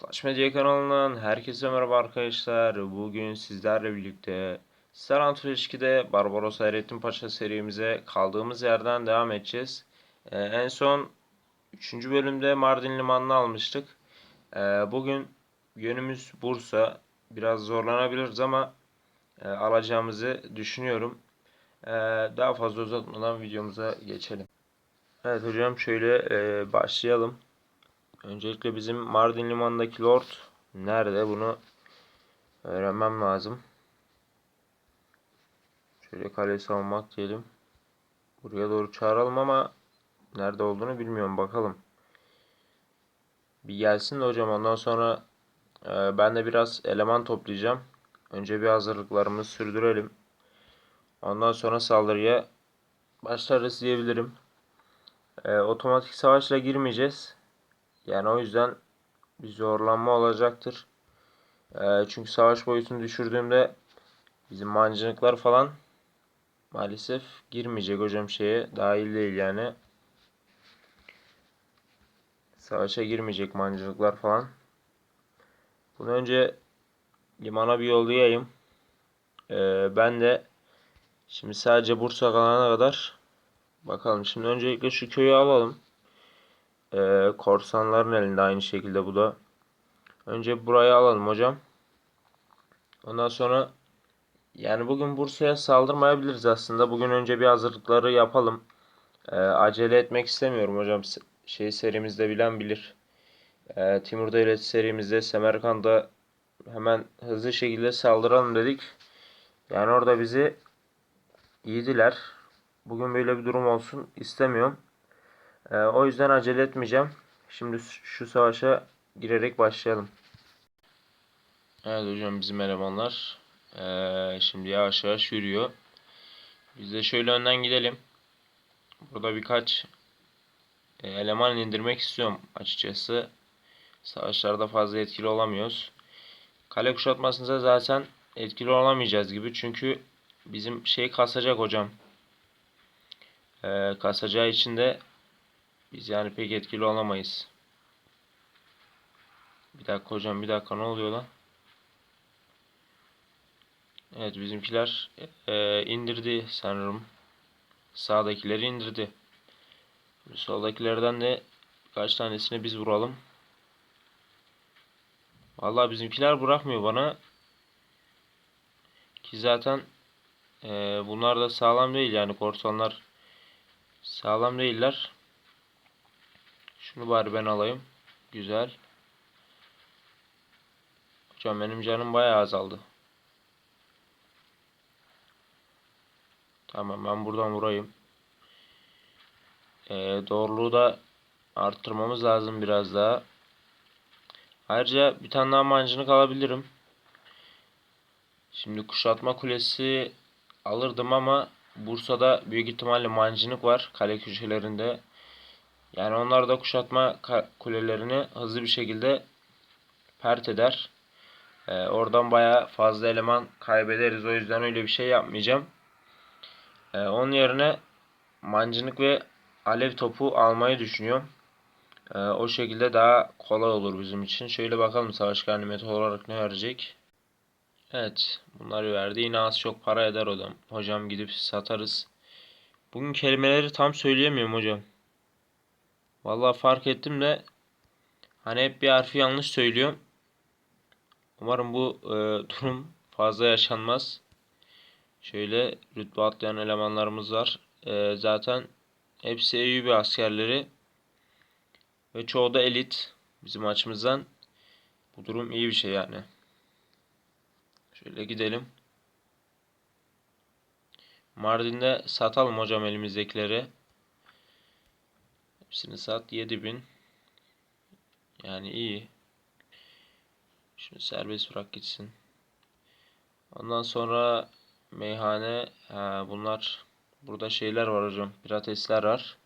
Clutch Media kanalından herkese merhaba arkadaşlar. Bugün sizlerle birlikte Star Antwerp 2'de Barbaros Hayrettin Paşa serimize kaldığımız yerden devam edeceğiz. Ee, en son 3. bölümde Mardin Limanı'nı almıştık. Ee, bugün yönümüz Bursa. Biraz zorlanabiliriz ama e, alacağımızı düşünüyorum. Ee, daha fazla uzatmadan videomuza geçelim. Evet hocam şöyle e, başlayalım. Öncelikle bizim Mardin limanındaki Lord nerede bunu öğrenmem lazım. Şöyle kaleyi savunmak diyelim. Buraya doğru çağıralım ama nerede olduğunu bilmiyorum bakalım. Bir gelsin de hocam ondan sonra e, ben de biraz eleman toplayacağım. Önce bir hazırlıklarımızı sürdürelim. Ondan sonra saldırıya başlarız diyebilirim. E, otomatik savaşla girmeyeceğiz. Yani o yüzden bir zorlanma olacaktır. Ee, çünkü savaş boyutunu düşürdüğümde bizim mancınıklar falan maalesef girmeyecek hocam şeye. Dahil değil yani. Savaşa girmeyecek mancınıklar falan. Bunu önce limana bir yollayayım. Ee, ben de şimdi sadece Bursa kalana kadar bakalım. Şimdi öncelikle şu köyü alalım. Ee, korsanların elinde aynı şekilde bu da. Önce burayı alalım hocam. Ondan sonra yani bugün Bursa'ya saldırmayabiliriz aslında. Bugün önce bir hazırlıkları yapalım. Ee, acele etmek istemiyorum hocam. Şey serimizde bilen bilir. Ee, Timur Devlet serimizde Semerkant'a hemen hızlı şekilde saldıralım dedik. Yani orada bizi yediler. Bugün böyle bir durum olsun istemiyorum. Ee, o yüzden acele etmeyeceğim. Şimdi şu savaşa girerek başlayalım. Evet hocam bizim elemanlar ee, şimdi yavaş yavaş yürüyor. Biz de şöyle önden gidelim. Burada birkaç e, eleman indirmek istiyorum açıkçası. Savaşlarda fazla etkili olamıyoruz. Kale kuşatmasında zaten etkili olamayacağız gibi. Çünkü bizim şey kasacak hocam. Ee, kasacağı için de biz yani pek etkili olamayız. Bir dakika hocam bir dakika ne oluyor lan? Evet bizimkiler e, indirdi sanırım. Sağdakileri indirdi. Soldakilerden de kaç tanesini biz vuralım. Vallahi bizimkiler bırakmıyor bana. Ki zaten e, bunlar da sağlam değil yani korsanlar sağlam değiller. Şunu bari ben alayım. Güzel. Hocam benim canım bayağı azaldı. Tamam ben buradan vurayım. Ee, doğruluğu da arttırmamız lazım biraz daha. Ayrıca bir tane daha mancınık alabilirim. Şimdi kuşatma kulesi alırdım ama Bursa'da büyük ihtimalle mancınık var kale köşelerinde. Yani onlar da kuşatma kulelerini hızlı bir şekilde pert eder. Ee, oradan baya fazla eleman kaybederiz. O yüzden öyle bir şey yapmayacağım. Ee, onun yerine mancınık ve alev topu almayı düşünüyorum. Ee, o şekilde daha kolay olur bizim için. Şöyle bakalım savaş ganimeti olarak ne verecek. Evet bunları verdi. Yine az çok para eder hocam. Hocam gidip satarız. Bugün kelimeleri tam söyleyemiyorum hocam. Vallahi fark ettim de hani hep bir harfi yanlış söylüyorum. Umarım bu e, durum fazla yaşanmaz. Şöyle rütbe atlayan elemanlarımız var. E, zaten hepsi EUB askerleri. Ve çoğu da elit bizim açımızdan. Bu durum iyi bir şey yani. Şöyle gidelim. Mardin'de satalım hocam elimizdekileri. Hepsini sat 7000. Yani iyi. Şunu serbest bırak gitsin. Ondan sonra meyhane. Ha, bunlar burada şeyler var hocam. Piratesler var.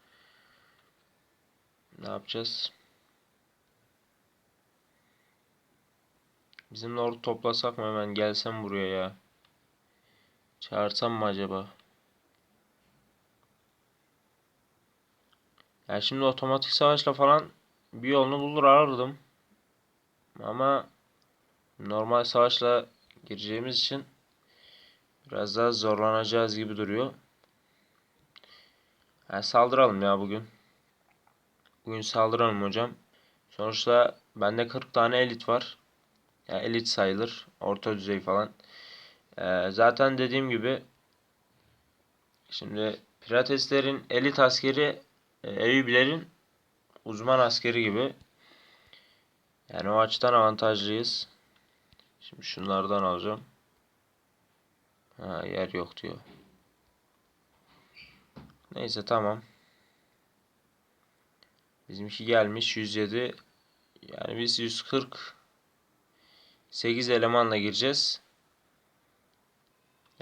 Ne yapacağız? Bizim ordu toplasak mı hemen gelsem buraya ya. Çağırsam mı acaba? Yani şimdi otomatik savaşla falan bir yolunu bulur arardım. Ama normal savaşla gireceğimiz için biraz daha zorlanacağız gibi duruyor. Yani saldıralım ya bugün. Bugün saldıralım hocam. Sonuçta bende 40 tane elit var. Yani elit sayılır. Orta düzey falan. Ee, zaten dediğim gibi şimdi Pirateslerin elit askeri Eyüplerin uzman askeri gibi. Yani o açıdan avantajlıyız. Şimdi şunlardan alacağım. Ha, yer yok diyor. Neyse tamam. Bizimki gelmiş 107. Yani biz 140 8 elemanla gireceğiz.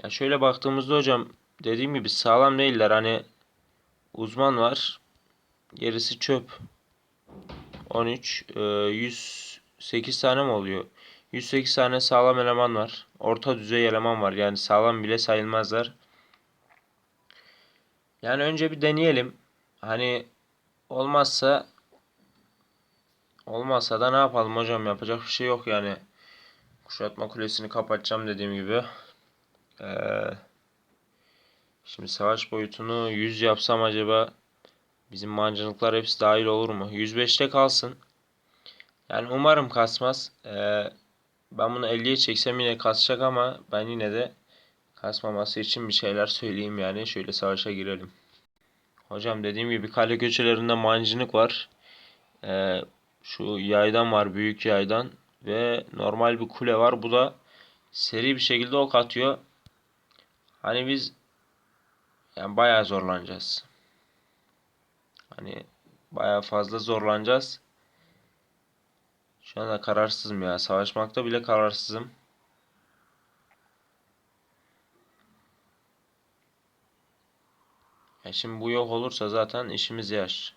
Ya şöyle baktığımızda hocam dediğim gibi sağlam değiller. Hani uzman var. Gerisi çöp. 13 e, 108 tane mi oluyor? 108 tane sağlam eleman var. Orta düzey eleman var. Yani sağlam bile sayılmazlar. Yani önce bir deneyelim. Hani olmazsa olmazsa da ne yapalım hocam? Yapacak bir şey yok yani. Kuşatma kulesini kapatacağım dediğim gibi. Ee, şimdi savaş boyutunu 100 yapsam acaba bizim mancınıklar hepsi dahil olur mu? 105'te kalsın. Yani umarım kasmaz. Ee, ben bunu 50'ye çeksem yine kasacak ama ben yine de kasmaması için bir şeyler söyleyeyim yani. Şöyle savaşa girelim. Hocam dediğim gibi kale köşelerinde mancınık var. Ee, şu yaydan var büyük yaydan ve normal bir kule var. Bu da seri bir şekilde ok atıyor. Hani biz yani bayağı zorlanacağız. Hani bayağı fazla zorlanacağız. Şu anda kararsızım ya. Savaşmakta bile kararsızım. Ya şimdi bu yok olursa zaten işimiz yaş.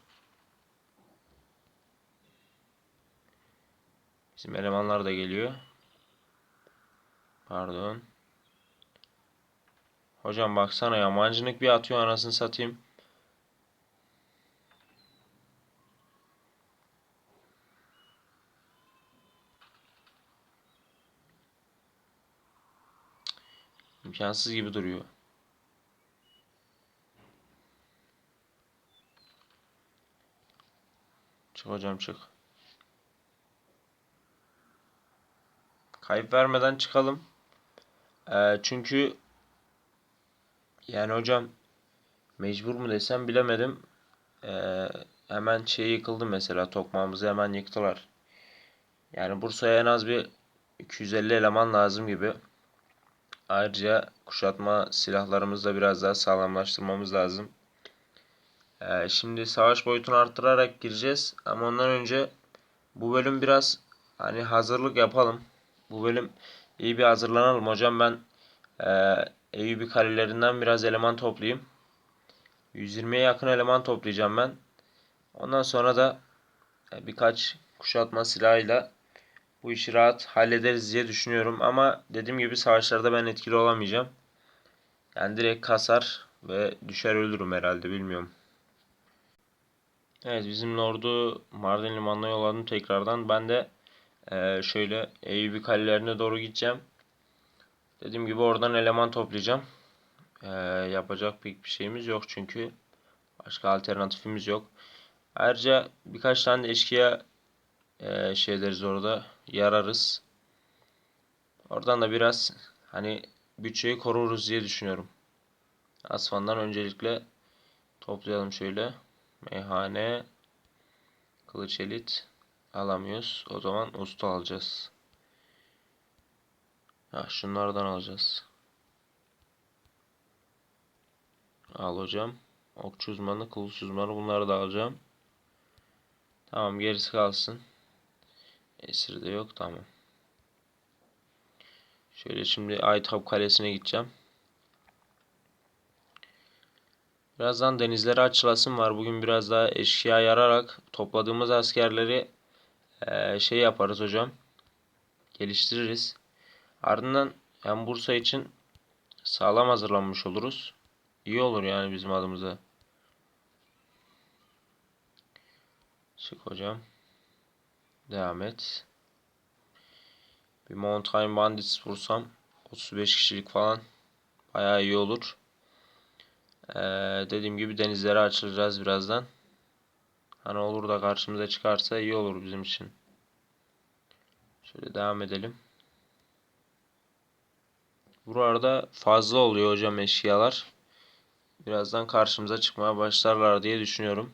Bizim elemanlar da geliyor. Pardon. Hocam baksana ya mancınık bir atıyor anasını satayım. İmkansız gibi duruyor. Çık hocam çık. Kayıp vermeden çıkalım. Ee, çünkü yani hocam mecbur mu desem bilemedim. Ee, hemen şey yıkıldı mesela. Tokmağımızı hemen yıktılar. Yani Bursa'ya en az bir 250 eleman lazım gibi. Ayrıca kuşatma silahlarımızı da biraz daha sağlamlaştırmamız lazım. Ee, şimdi savaş boyutunu arttırarak gireceğiz. Ama ondan önce bu bölüm biraz hani hazırlık yapalım. Bu bölüm iyi bir hazırlanalım. Hocam ben e, Eyüp'ü kalelerinden biraz eleman toplayayım. 120'ye yakın eleman toplayacağım ben. Ondan sonra da e, birkaç kuşatma silahıyla bu işi rahat hallederiz diye düşünüyorum. Ama dediğim gibi savaşlarda ben etkili olamayacağım. Yani direkt kasar ve düşer ölürüm herhalde bilmiyorum. Evet bizim ordu Mardin limanına yolladım tekrardan. Ben de e, şöyle Eyüp'ü kalelerine doğru gideceğim. Dediğim gibi oradan eleman toplayacağım. E, yapacak pek bir şeyimiz yok çünkü başka alternatifimiz yok. Ayrıca birkaç tane de eşkıya e, şey deriz orada yararız. Oradan da biraz hani bütçeyi koruruz diye düşünüyorum. Asfan'dan öncelikle toplayalım şöyle. Meyhane kılıç elit alamıyoruz. O zaman usta alacağız. Ha, şunlardan alacağız. Al hocam. Okçu uzmanı, kılıç uzmanı bunları da alacağım. Tamam gerisi kalsın. Esir de yok tamam. Şöyle şimdi Aytap Kalesi'ne gideceğim. Birazdan denizlere açılasım var. Bugün biraz daha eşya yararak topladığımız askerleri e, şey yaparız hocam. Geliştiririz. Ardından hem Bursa için sağlam hazırlanmış oluruz. İyi olur yani bizim adımıza. Çık hocam. Devam et. Bir Mountain Bandits vursam 35 kişilik falan bayağı iyi olur. Ee, dediğim gibi denizlere açılacağız birazdan. Hani olur da karşımıza çıkarsa iyi olur bizim için. Şöyle devam edelim. Burada fazla oluyor hocam eşyalar. Birazdan karşımıza çıkmaya başlarlar diye düşünüyorum.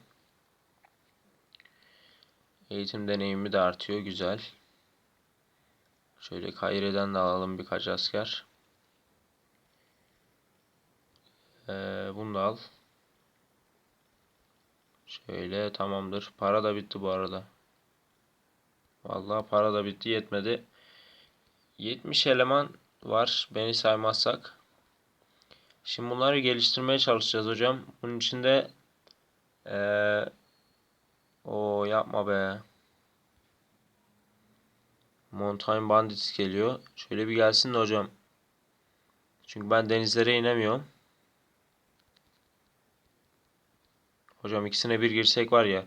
Eğitim deneyimi de artıyor. Güzel. Şöyle Kaire'den de alalım birkaç asker. Ee, bunu da al. Şöyle tamamdır. Para da bitti bu arada. Vallahi para da bitti yetmedi. 70 eleman var beni saymazsak. Şimdi bunları geliştirmeye çalışacağız hocam. Bunun için de ee, o yapma be. Mountain Bandits geliyor. Şöyle bir gelsin de hocam. Çünkü ben denizlere inemiyorum. Hocam ikisine bir girsek var ya.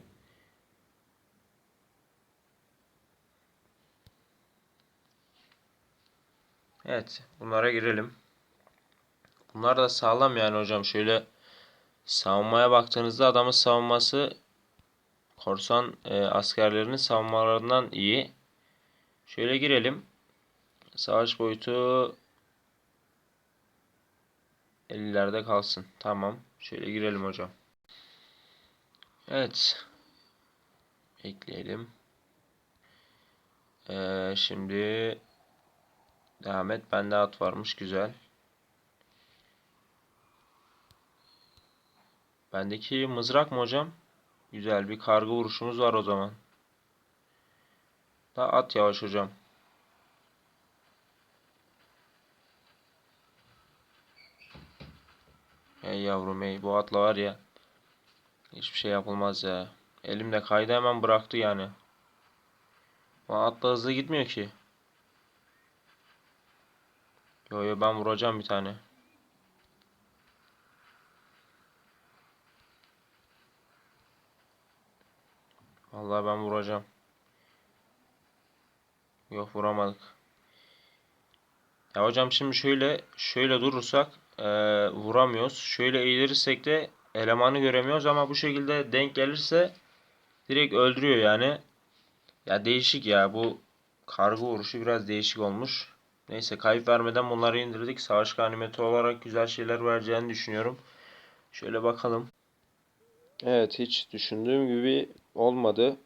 Evet, bunlara girelim. Bunlar da sağlam yani hocam. Şöyle savunmaya baktığınızda adamın savunması korsan e, askerlerinin savunmalarından iyi. Şöyle girelim. Savaş boyutu 50'lerde kalsın. Tamam. Şöyle girelim hocam. Evet. Ekleyelim. Ee, şimdi devam et. Bende at varmış. Güzel. Bendeki mızrak mı hocam? Güzel bir kargı vuruşumuz var o zaman. Da at yavaş hocam. Ey yavrum ey bu atla var ya. Hiçbir şey yapılmaz ya. Elimde kaydı hemen bıraktı yani. Bu atla hızlı gitmiyor ki. Yo yo ben vuracağım bir tane. Vallahi ben vuracağım. Yok vuramadık. Ya hocam şimdi şöyle şöyle durursak e, vuramıyoruz. Şöyle eğilirsek de elemanı göremiyoruz ama bu şekilde denk gelirse direkt öldürüyor yani. Ya değişik ya bu kargı vuruşu biraz değişik olmuş. Neyse kayıp vermeden bunları indirdik. Savaş ganimeti olarak güzel şeyler vereceğini düşünüyorum. Şöyle bakalım. Evet hiç düşündüğüm gibi olmadı.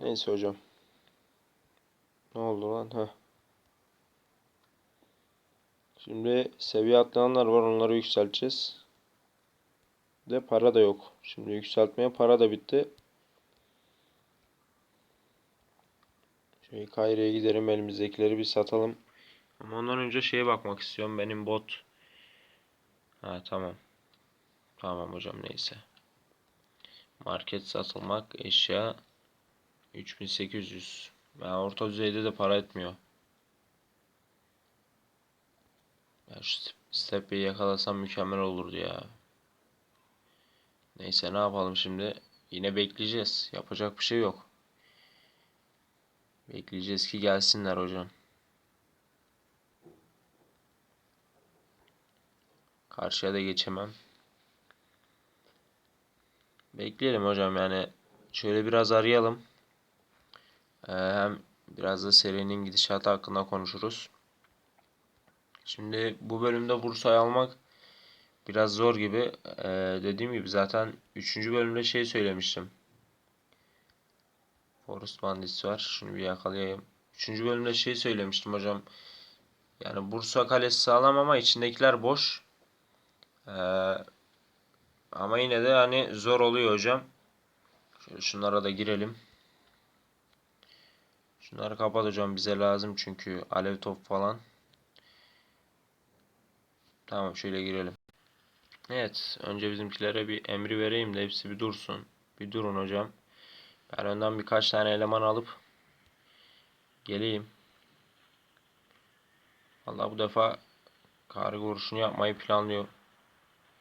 Neyse hocam. Ne oldu lan? Heh. Şimdi seviye atlayanlar var. Onları yükselteceğiz. De para da yok. Şimdi yükseltmeye para da bitti. Şöyle Kaire'ye gidelim. Elimizdekileri bir satalım. Ama ondan önce şeye bakmak istiyorum. Benim bot. Ha tamam. Tamam hocam neyse. Market satılmak. Eşya. 3800. Ya orta düzeyde de para etmiyor. Ya şu Steppe'yi yakalasam mükemmel olurdu ya. Neyse ne yapalım şimdi? Yine bekleyeceğiz. Yapacak bir şey yok. Bekleyeceğiz ki gelsinler hocam. Karşıya da geçemem. Bekleyelim hocam yani. Şöyle biraz arayalım. Ee, hem biraz da serinin gidişatı hakkında konuşuruz. Şimdi bu bölümde Bursa'yı almak biraz zor gibi. Ee, dediğim gibi zaten 3. bölümde şey söylemiştim. Forest Bandits var. Şunu bir yakalayayım. 3. bölümde şey söylemiştim hocam. Yani Bursa kalesi sağlam ama içindekiler boş. Ee, ama yine de hani zor oluyor hocam. Şöyle şunlara da girelim. Şunları kapat hocam bize lazım çünkü alev top falan. Tamam şöyle girelim. Evet önce bizimkilere bir emri vereyim de hepsi bir dursun. Bir durun hocam. Ben önden birkaç tane eleman alıp geleyim. Vallahi bu defa kargı vuruşunu yapmayı planlıyor.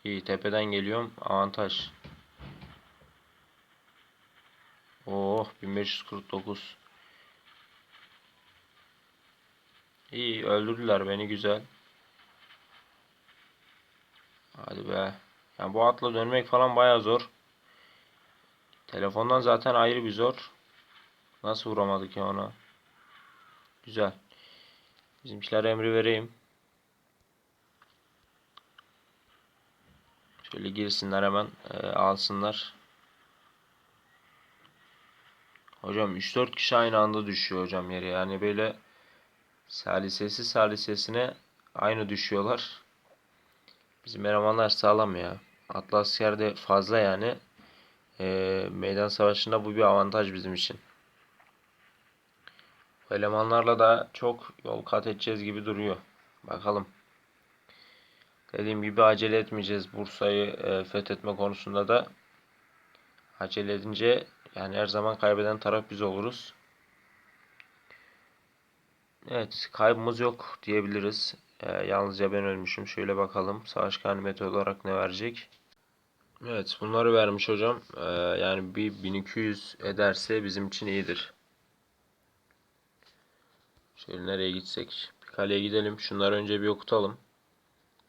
İyi tepeden geliyorum. Avantaj. Oh 1549. İyi öldürdüler beni güzel. Hadi be. Yani bu atla dönmek falan baya zor. Telefondan zaten ayrı bir zor. Nasıl vuramadık ya ona? Güzel. Bizimkiler emri vereyim. Şöyle girsinler hemen e, alsınlar. Hocam 3-4 kişi aynı anda düşüyor hocam yere. Yani böyle salisesi salisesine aynı düşüyorlar. Bizim elemanlar sağlam ya. Atlas yerde fazla yani. E, meydan savaşında bu bir avantaj bizim için. Bu elemanlarla da çok yol kat edeceğiz gibi duruyor. Bakalım. Dediğim gibi acele etmeyeceğiz Bursa'yı e, fethetme konusunda da. Acele edince yani her zaman kaybeden taraf biz oluruz. Evet, kaybımız yok diyebiliriz. E, yalnızca ben ölmüşüm. Şöyle bakalım. Savaş ganimeti olarak ne verecek? Evet, bunları vermiş hocam. E, yani bir 1200 ederse bizim için iyidir. Şöyle nereye gitsek? Bir kaleye gidelim. Şunları önce bir okutalım.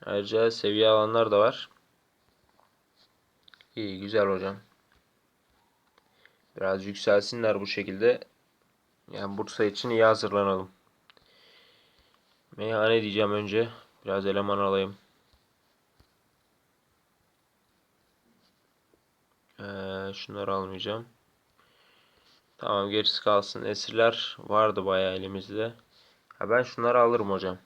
Ayrıca seviye alanlar da var. İyi güzel hocam. Biraz yükselsinler bu şekilde. Yani Bursa için iyi hazırlanalım. Meyhane diyeceğim önce. Biraz eleman alayım. Ee, şunları almayacağım. Tamam gerisi kalsın. Esirler vardı bayağı elimizde. Ha, ben şunları alırım hocam.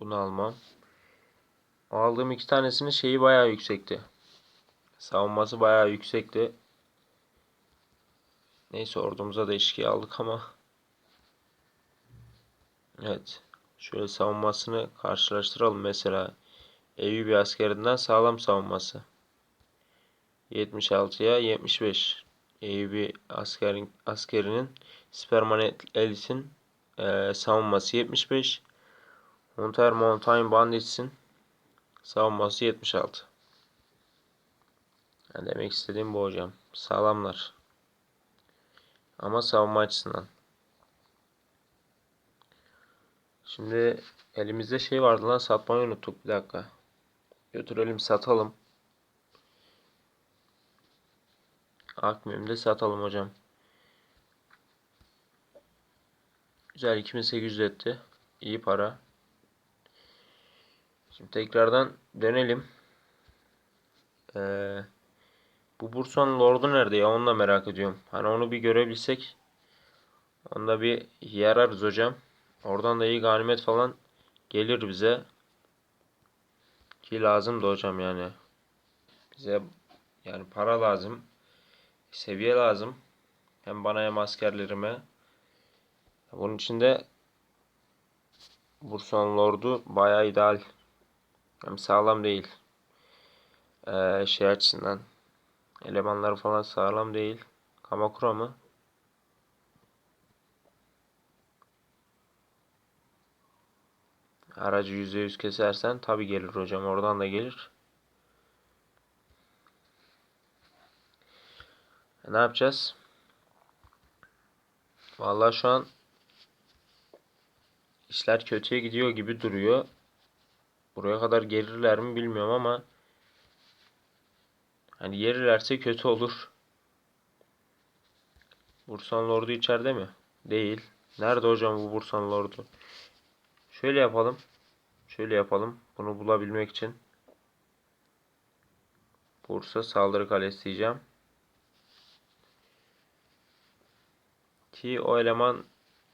Bunu almam. Aldığım iki tanesinin şeyi bayağı yüksekti. Savunması bayağı yüksekti. Neyse ordumuza da eşkiye aldık ama. Evet. Şöyle savunmasını karşılaştıralım mesela. Eyyubi askerinden sağlam savunması. 76'ya 75. Eyyubi askerin, askerinin Superman Elite'in e, savunması 75. Hunter Mountain Bandits'in savunması 76. Yani demek istediğim bu hocam. Sağlamlar. Ama savunma açısından. Şimdi elimizde şey vardı lan satmayı unuttuk. Bir dakika. Götürelim satalım. Akmem'de satalım hocam. Güzel 2800 etti. İyi para. Şimdi tekrardan dönelim. Ee, bu Bursa'nın Lord'u nerede ya? Onu da merak ediyorum. Hani onu bir görebilsek. Onda bir yararız hocam. Oradan da iyi ganimet falan gelir bize. Ki lazım da hocam yani. Bize yani para lazım. Seviye lazım. Hem bana hem askerlerime. Bunun için de Bursa'nın Lord'u bayağı ideal. Hem sağlam değil. Ee, şey açısından. Elemanları falan sağlam değil. Kamakura mı? Aracı %100 kesersen tabi gelir hocam. Oradan da gelir. E, ne yapacağız? Vallahi şu an işler kötüye gidiyor gibi duruyor. Buraya kadar gelirler mi bilmiyorum ama hani gelirlerse kötü olur. Bursan Lord'u içeride mi? Değil. Nerede hocam bu Bursan Lord'u? Şöyle yapalım. Şöyle yapalım. Bunu bulabilmek için. Bursa saldırı kalesi diyeceğim. Ki o eleman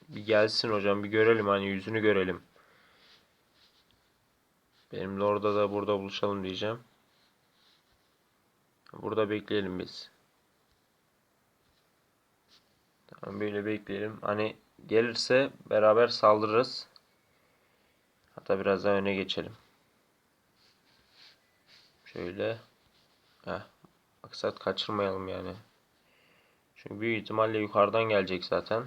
bir gelsin hocam bir görelim hani yüzünü görelim. Benim orada da burada buluşalım diyeceğim. Burada bekleyelim biz. Tamam böyle bekleyelim. Hani gelirse beraber saldırırız. Hatta biraz daha öne geçelim. Şöyle. Heh. Maksat kaçırmayalım yani. Çünkü büyük ihtimalle yukarıdan gelecek zaten.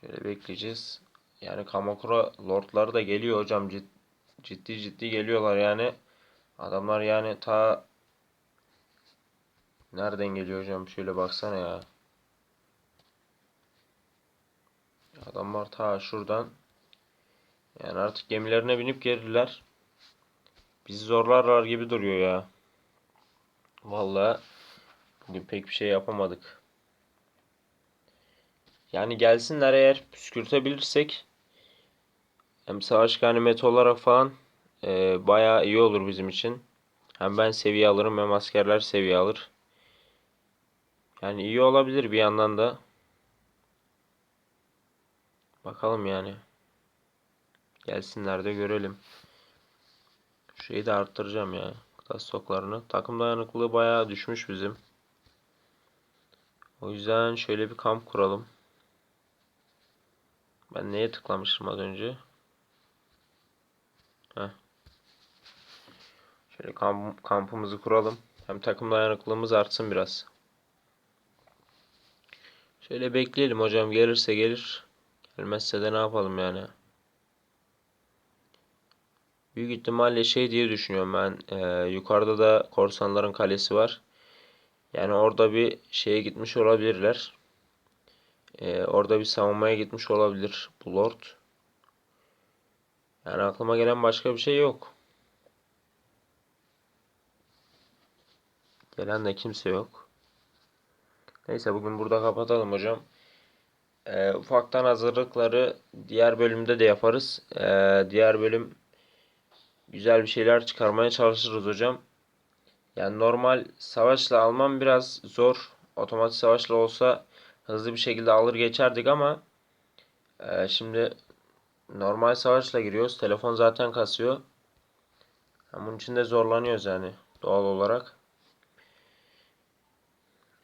Şöyle bekleyeceğiz. Yani Kamakura lordları da geliyor hocam. Ciddi ciddi geliyorlar yani. Adamlar yani ta nereden geliyor hocam? Şöyle baksana ya. Adamlar ta şuradan. Yani artık gemilerine binip gelirler. Bizi zorlarlar gibi duruyor ya. Vallahi bugün pek bir şey yapamadık. Yani gelsinler eğer püskürtebilirsek hem savaş ganimeti olarak falan e, bayağı iyi olur bizim için. Hem ben seviye alırım hem askerler seviye alır. Yani iyi olabilir bir yandan da. Bakalım yani. Gelsinler de görelim. Şeyi de arttıracağım ya. Gıda stoklarını. Takım dayanıklılığı bayağı düşmüş bizim. O yüzden şöyle bir kamp kuralım. Ben neye tıklamıştım az önce? Heh. Şöyle kamp, kampımızı kuralım. Hem takım dayanıklılığımız artsın biraz. Şöyle bekleyelim hocam gelirse gelir. Gelmezse de ne yapalım yani. Büyük ihtimalle şey diye düşünüyorum ben. Ee, yukarıda da korsanların kalesi var. Yani orada bir şeye gitmiş olabilirler. Ee, orada bir savunmaya gitmiş olabilir bu lord. Yani aklıma gelen başka bir şey yok. Gelen de kimse yok. Neyse bugün burada kapatalım hocam. Ee, ufaktan hazırlıkları diğer bölümde de yaparız. Ee, diğer bölüm güzel bir şeyler çıkarmaya çalışırız hocam. Yani normal savaşla almam biraz zor. Otomatik savaşla olsa hızlı bir şekilde alır geçerdik ama e, şimdi normal savaşla giriyoruz. Telefon zaten kasıyor. Yani bunun için de zorlanıyoruz yani doğal olarak.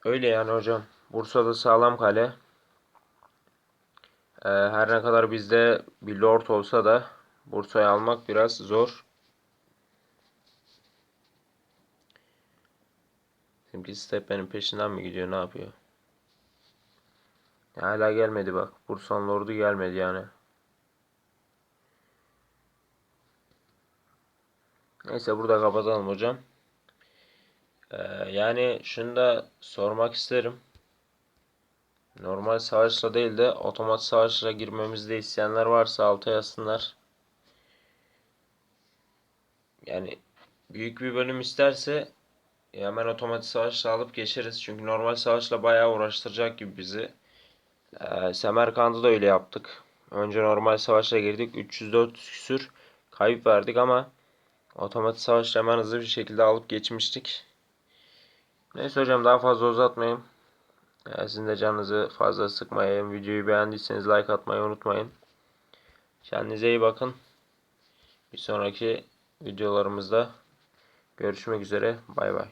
Öyle yani hocam. Bursa'da sağlam kale. Ee, her ne kadar bizde bir lord olsa da Bursa'yı almak biraz zor. Bizimkisi de benim peşinden mi gidiyor ne yapıyor? Ya hala gelmedi bak. Bursa'nın lordu gelmedi yani. Neyse burada kapatalım hocam. Ee, yani şunu da sormak isterim. Normal savaşla değil de otomatik savaşla girmemizde isteyenler varsa alta yazsınlar. Yani büyük bir bölüm isterse hemen otomatik savaşla alıp geçeriz. Çünkü normal savaşla bayağı uğraştıracak gibi bizi. Ee, Semerkant'ı da öyle yaptık. Önce normal savaşla girdik. 304 küsür kayıp verdik ama otomatik savaşla hemen hızlı bir şekilde alıp geçmiştik. Neyse hocam daha fazla uzatmayayım. Ee, sizin de canınızı fazla sıkmayayım. Videoyu beğendiyseniz like atmayı unutmayın. Kendinize iyi bakın. Bir sonraki videolarımızda görüşmek üzere. Bay bay.